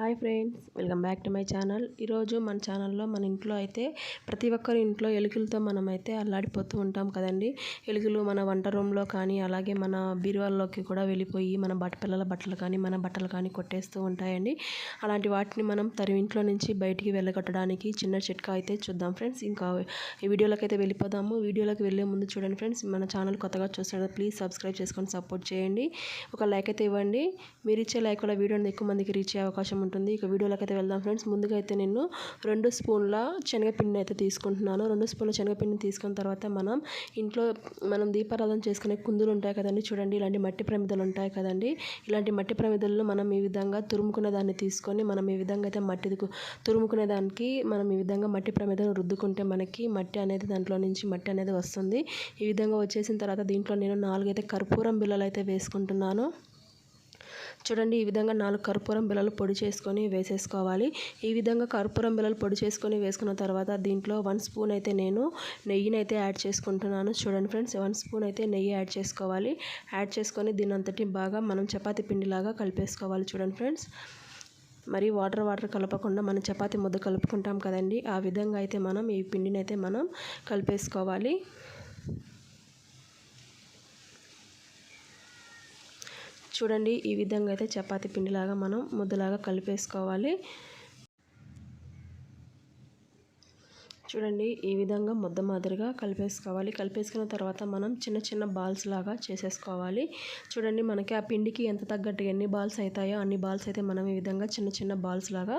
Hi friends welcome back to my channel. ఈరోజు మన ఛానల్లో మన ఇంట్లో అయితే ప్రతి ఒక్కరి ఇంట్లో ఎలుకలతో మనమైతే అల్లాడిపోతూ ఉంటాం కదండి. ఎలుకలు మన వంట రూమ్లో కానీ అలాగే మన బీరువాల్లోకి కూడా వెళ్ళిపోయి మన బట్ట పిల్లల బట్టలు కానీ మన బట్టలు కానీ కొట్టేస్తూ ఉంటాయండి. అలాంటి వాటిని మనం తరి ఇంట్లో నుంచి బయటికి వెళ్ళగొట్టడానికి చిన్న చిట్కా అయితే చూద్దాం ఫ్రెండ్స్. ఇంకా ఈ వీడియోలోకి అయితే వెళ్ళిపోదాము. వీడియోలోకి వెళ్ళే ముందు చూడండి ఫ్రెండ్స్ మన ఛానల్ కొత్తగా చూస్తున్నారు ప్లీజ్ సబ్స్క్రైబ్ చేసుకొని సపోర్ట్ చేయండి. ఒక లైక్ అయితే ఇవ్వండి. మీరు ఇచ్చే లైక్ వల్ల వీడియోని ఎక్కువ మందికి రీచ్ అయ్యే అవకాశం ఉంటుంది. ఉంటుంది ఇక వీడియోలోకి అయితే వెళ్దాం ఫ్రెండ్స్. ముందుగా అయితే నేను రెండు స్పూన్ల శనగపిండిని అయితే తీసుకుంటున్నాను. రెండు స్పూన్ల శనగపిండిని తీసుకున్న తర్వాత మనం ఇంట్లో మనం దీపారాధన చేసుకునే కుందులు ఉంటాయి కదండి చూడండి. ఇలాంటి మట్టి ప్రమిదలు ఉంటాయి కదండి. ఇలాంటి మట్టి ప్రమిదలను మనం ఈ విధంగా తురుముకునే దాన్ని తీసుకొని మనం ఈ విధంగా అయితే మట్టి తురుముకునే దానికి మనం ఈ విధంగా మట్టి ప్రమిదను రుద్దుకుంటే మనకి మట్టి అనేది దాంట్లో నుంచి మట్టి అనేది వస్తుంది. ఈ విధంగా వచ్చేసిన తర్వాత దీంట్లో నేను నాలుగైతే కర్పూరం బిల్లలు అయితే వేసుకుంటున్నాను. చూడండి ఈ విధంగా నాలుగు కర్పూరం బిళ్ళలు పొడి చేసుకొని వేసేసుకోవాలి. ఈ విధంగా కర్పూరం బిళ్ళలు పొడి చేసుకొని వేసుకున్న తర్వాత దీంట్లో వన్ స్పూన్ అయితే నేను నెయ్యిని అయితే యాడ్ చేసుకుంటున్నాను. చూడండి ఫ్రెండ్స్ వన్ స్పూన్ అయితే నెయ్యి యాడ్ చేసుకోవాలి. యాడ్ చేసుకొని దీని అంతటి బాగా మనం చపాతీ పిండిలాగా కలిపేసుకోవాలి. చూడండి ఫ్రెండ్స్ మరి వాటర్ వాటర్ కలపకుండా మనం చపాతి ముద్ద కలుపుకుంటాం కదండి ఆ విధంగా అయితే మనం ఈ పిండిని అయితే మనం కలిపేసుకోవాలి. చూడండి ఈ విధంగా అయితే చపాతి పిండిలాగా మనం ముద్దలాగా కలిపేసుకోవాలి. చూడండి ఈ విధంగా ముద్ద మాదిరిగా కలిపేసుకోవాలి. కలిపేసుకున్న తర్వాత మనం చిన్న చిన్న బాల్స్ లాగా చేసేసుకోవాలి. చూడండి మనకి ఆ పిండికి ఎంత తగ్గట్టుగా ఎన్ని బాల్స్ అవుతాయో అన్ని బాల్స్ అయితే మనం ఈ విధంగా చిన్న చిన్న బాల్స్ లాగా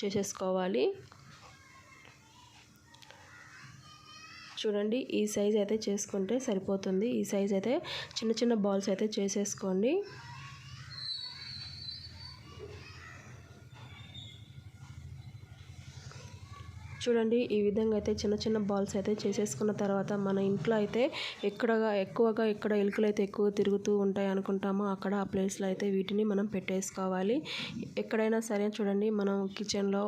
చేసేసుకోవాలి. చూడండి ఈ సైజ్ అయితే చేసుకుంటే సరిపోతుంది. ఈ సైజ్ అయితే చిన్న చిన్న బాల్స్ అయితే చేసేసుకోండి. చూడండి ఈ విధంగా అయితే చిన్న చిన్న బాల్స్ అయితే చేసేసుకున్న తర్వాత మన ఇంట్లో అయితే ఎక్కడగా ఎక్కువగా ఎక్కడ ఎలుకలు అయితే ఎక్కువ తిరుగుతూ ఉంటాయి అనుకుంటామో అక్కడ ఆ ప్లేస్లో అయితే వీటిని మనం పెట్టేసుకోవాలి. ఎక్కడైనా సరే చూడండి మనం కిచెన్లో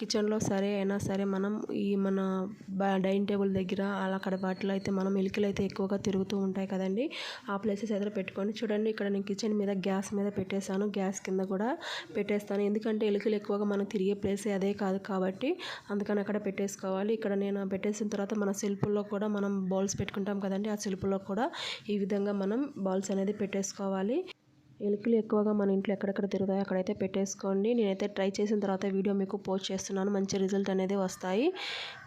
కిచెన్లో సరే అయినా సరే మనం ఈ మన డైనింగ్ టేబుల్ దగ్గర అలా అక్కడ వాటిలో అయితే మనం ఎలుకలు అయితే ఎక్కువగా తిరుగుతూ ఉంటాయి కదండి. ఆ ప్లేసెస్ ఎదురు పెట్టుకొని చూడండి ఇక్కడ నేను కిచెన్ మీద గ్యాస్ మీద పెట్టేశాను. గ్యాస్ కింద కూడా పెట్టేస్తాను. ఎందుకంటే ఎలుకలు ఎక్కువగా మనం తిరిగే ప్లేస్ అదే కాదు కాబట్టి అందుకని అక్కడ పెట్టేసుకోవాలి. ఇక్కడ నేను పెట్టేసిన తర్వాత మన సెల్ఫ్లో కూడా మనం బౌల్స్ పెట్టుకుంటాం కదండి. ఆ సెల్ఫ్లో కూడా ఈ విధంగా మనం బాల్స్ అనేది పెట్టేసుకోవాలి. ఎలుకలు ఎక్కువగా మన ఇంట్లో ఎక్కడెక్కడ తిరుగుతాయో అక్కడైతే పెట్టేసుకోండి. నేనైతే ట్రై చేసిన తర్వాత వీడియో మీకు పోస్ట్ చేస్తున్నాను. మంచి రిజల్ట్ అనేది వస్తాయి.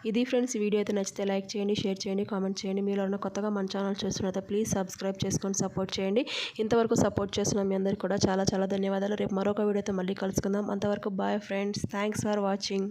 ఇది ఫ్రెండ్స్ వీడియో అయితే నచ్చితే లైక్ చేయండి షేర్ చేయండి కామెంట్ చేయండి. మీరు ఎవరైనా కొత్తగా మన ఛానల్ చూస్తున్నట్లయితే ప్లీజ్ సబ్స్క్రైబ్ చేసుకొని సపోర్ట్ చేయండి. ఇంతవరకు సపోర్ట్ చేస్తున్న మీ అందరికీ కూడా చాలా చాలా ధన్యవాదాలు. రేపు మరొక వీడియోతో మళ్ళీ కలుసుకుందాం. అంతవరకు bye friends. Thanks for watching.